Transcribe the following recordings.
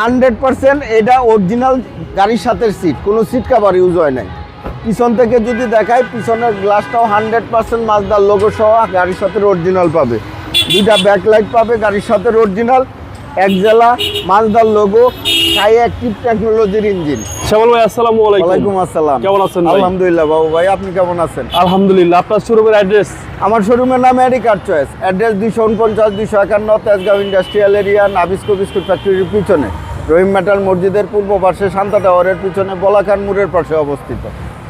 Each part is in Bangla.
হান্ড্রেড পার্সেন্ট এটা অরিজিনাল গাড়ির সাথে সিট কোনো সিট কাভার ইউজ হয় নাই। পিছন থেকে যদি দেখায় পিছনের গ্লাসটাও হান্ড্রেড পার্সেন্ট মাজদার লোগো সহ গাড়ির সাথে অরিজিনাল পাবে। দুইটা ব্যাকলাইট পাবে গাড়ির সাথে অরিজিনাল এক জেলা মাজদার লোগো হাই অ্যাক্টিভ টেকনোলজির ইঞ্জিন শ্যামল ভাই আসসালামু আলাইকুম। ওয়ালাইকুম আসসালাম। কেমন আছেন আলহামদুলিল্লাহ বাবু ভাই আপনি কেমন আছেন? আলহামদুলিল্লাহ আপনার শোরুমের অ্যাড্রেস আমার শোরুমের নাম এডিকার চয়েস অ্যাড্রেস দুইশো উনপঞ্চাশ দুইশো একান্ন Tejgaon industrial area Nabisco biscuit ফ্যাক্টরির পিছনে। রহিম মেটাল মসজিদের পূর্ব পাশে শান্তা টাওয়ারের পিছনে বলাকার মোড়ের পাশে অবস্থিত।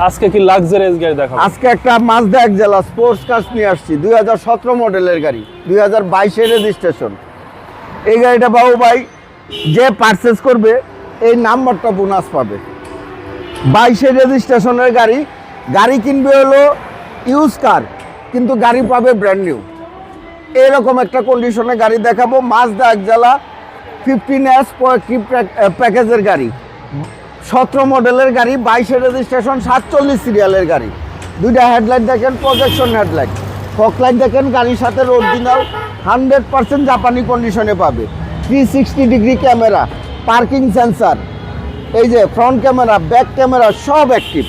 আজকে কি লাক্সারিয়াস গাড়ি দেখাবো? আজকে একটা মাজদা এক জেলা স্পোর্টস কার নিয়ে আসছি দুই হাজার সতেরো মডেলের গাড়ি দুই হাজার বাইশের রেজিস্ট্রেশন এই গাড়িটা বাবু ভাই যে পারচেস করবে এই নাম্বারটা বোনাস পাবে। বাইশের রেজিস্ট্রেশনের গাড়ি গাড়ি কিনবে হলো ইউজ কার কিন্তু গাড়ি পাবে ব্র্যান্ড নিউ এরকম একটা কন্ডিশনে গাড়ি দেখাবো মাজদা এক জেলা ফিফটিন এস প্যাকেজের গাড়ি। সতেরো মডেলের গাড়ি, বাইশে রেজিস্ট্রেশন সাতচল্লিশ সিরিয়ালের গাড়ি। দুইটা হেডলাইট দেখেন প্রজেকশন হেডলাইট ফকলাইট দেখেন, গাড়ির সাথে অরিজিনাল হান্ড্রেড পার্সেন্ট জাপানি কন্ডিশনে পাবে। Three sixty degree camera parking sensor এই যে ফ্রন্ট ক্যামেরা ব্যাক ক্যামেরা সব অ্যাক্টিভ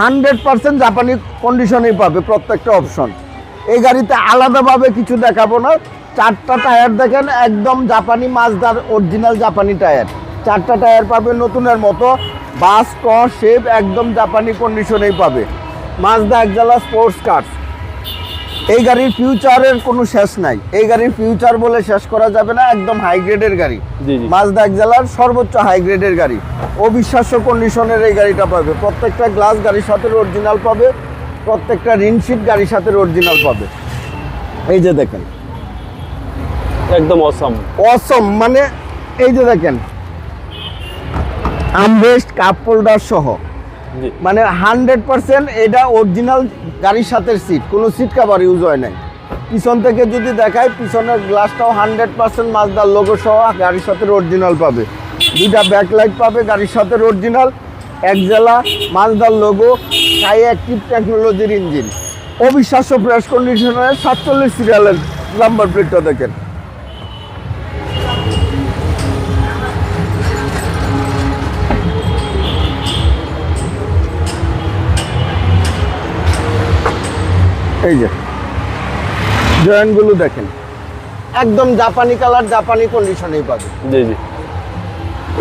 হান্ড্রেড পার্সেন্ট জাপানি কন্ডিশনেই পাবে প্রত্যেকটা অপশন এই গাড়িতে আলাদাভাবে কিছু দেখাবো না। চারটা টায়ার দেখেন একদম জাপানি মাজদার অরিজিনাল জাপানি টায়ার। চারটা টায়ার পাবে নতুনের মতো। বাস ক শেপ একদম জাপানি কন্ডিশনেই পাবে। মাজদা একজালা স্পোর্টস কার্স এই গাড়ির ফিউচারের কোনো শেষ নাই। এই গাড়ির ফিউচার বলে শেষ করা যাবে না একদম হাই গ্রেডের গাড়ি। মাজদা এক জেলার সর্বোচ্চ হাই গ্রেডের গাড়ি। অবিশ্বাস্য কন্ডিশনের এই গাড়িটা পাবে। প্রত্যেকটা গ্লাস গাড়ির সাথে অরিজিনাল পাবে। প্রত্যেকটা রিনশিট গাড়ির সাথে অরিজিনাল পাবে। এই যে দেখেন। একদম অসম অসম মানে এই যে দেখেন। আমবেস্ট কাপ হোল্ডার সহ। মানে হান্ড্রেড পার্সেন্ট এটা অরিজিনাল গাড়ির সাথে সিট কোনো সিট কাভার ইউজ হয় নাই। পিছন থেকে যদি দেখায় পিছনের গ্লাসটাও হান্ড্রেড পার্সেন্ট মাজদার লোগো সহ গাড়ির সাথে অরিজিনাল পাবে। দুইটা ব্যাকলাইট পাবে গাড়ির সাথে অরিজিনাল এক জেলা মাজদার লোগো সাই অ্যাক্টিভ টেকনোলজির ইঞ্জিন অবিশ্বাস্য ফ্রেশ কন্ডিশনের সাতচল্লিশ সিরিয়ালের নাম্বার প্লেটটা দেখেন। এই যে জয়েন্টগুলো দেখেন। একদম জাপানি কালার জাপানি কন্ডিশনেই পাবে জি জি।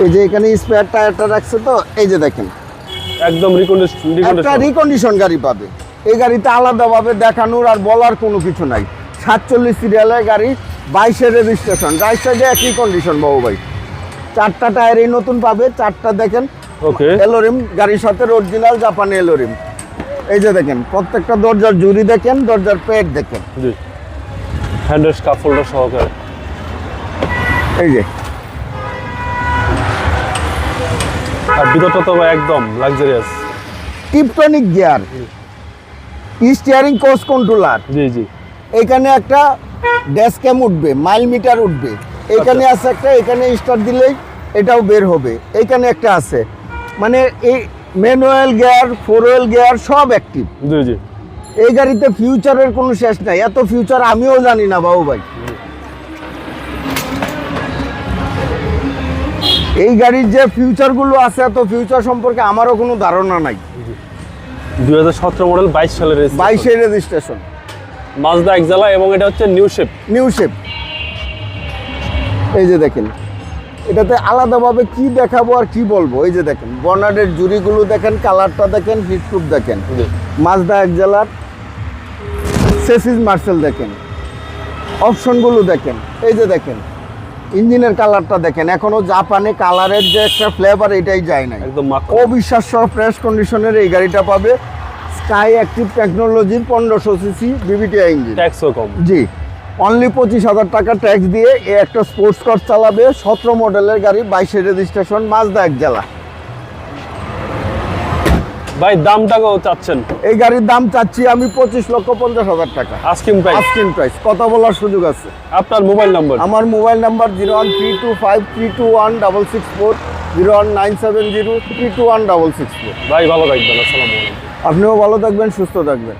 এই যে এখানে স্পেয়ার টায়ারটা রাখছে তো এই যে দেখেন। একদম রিকন্ডিশন একটা রিকন্ডিশন গাড়ি পাবে। এই গাড়িতে আলাদাভাবে দেখানোর আর বলার কোনো কিছু নাই। সাতচল্লিশ সিরিয়ালের গাড়ি বাইশের রেজিস্ট্রেশন রাইট সাইডে একই কন্ডিশন বাবু ভাই। চারটা টায়ারই নতুন পাবে চারটা দেখেন। ওকে এলোরিম গাড়ির সাথে অরিজিনাল জাপানি এলোরিম। এই যে দেখেন প্রত্যেকটা দরজার জুরি দেখেন দরজার পেট দেখেন। জি। কাপ সহকারে। এই যে। আর ভিতরটা তো একদম luxurious tiptronic gear. Steering cruise controller জি জি। এখানে একটা ড্যাশ ক্যাম উঠবে মাইল মিটার উঠবে। এখানে আছে একটা এখানে স্টার্ট দিলেই এটাও বের হবে। এখানে একটা আছে। মানে এই manual gear four wheel gear সব অ্যাক্টিভ জি জি। এই গাড়িতে ফিউচারের কোনো শেষ নাই। এত ফিউচার আমিও জানি না বাবু ভাই। এই গাড়ির যে ফিউচারগুলো আছে তো ফিউচার সম্পর্কে আমারও কোনো ধারণা নাই। দুই হাজার সতেরো মডেল বাইশ সালের বাইশের রেজিস্ট্রেশন মাজদা এক জেলা এবং এটা হচ্ছে নিউ শেপ নিউ শেপ এই যে দেখেন এটাতে আলাদাভাবে কি দেখাবো আর কি বলব? এই যে দেখেন বর্নার্ডের জুরিগুলো দেখেন কালারটা দেখেন হিটপ্রুফ দেখেন। মাজদা এক জেলার সেসিস মার্সেল দেখেন। অপশনগুলো দেখেন। এই যে দেখেন ইঞ্জিনের কালারটা দেখেন এখনও জাপানে কালারের যে একটা ফ্লেভার এটাই যায় না একদম অবিশ্বাস্য ফ্রেশ কন্ডিশনের এই গাড়িটা পাবে। স্কাই অ্যাক্টিভ টেকনোলজির পনেরোশো সিসি বিবিটিআই ইঞ্জিন ট্যাক্সও কম। জি। অনলি পঁচিশ হাজার টাকা ট্যাক্স দিয়ে এ একটা স্পোর্টস কার চালাবে। সতেরো মডেলের গাড়ি বাইশে রেজিস্ট্রেশন মাজদা এক জেলা। ভাই দামটা কত চাচ্ছেন? এই গাড়ির দাম চাচ্ছি আমি পঁচিশ লক্ষ পঞ্চাশ হাজার টাকা। আস্কিং প্রাইস আস্কিং প্রাইস কথা বলার সুযোগ আছে। আপনার মোবাইল নাম্বার? আমার mobile number zero one three two five three two one double six four zero one nine seven zero three two one double six four. ভাই ভালো থাকবেন আসসালামু আলাইকুম। আপনিও ভালো থাকবেন সুস্থ থাকবেন।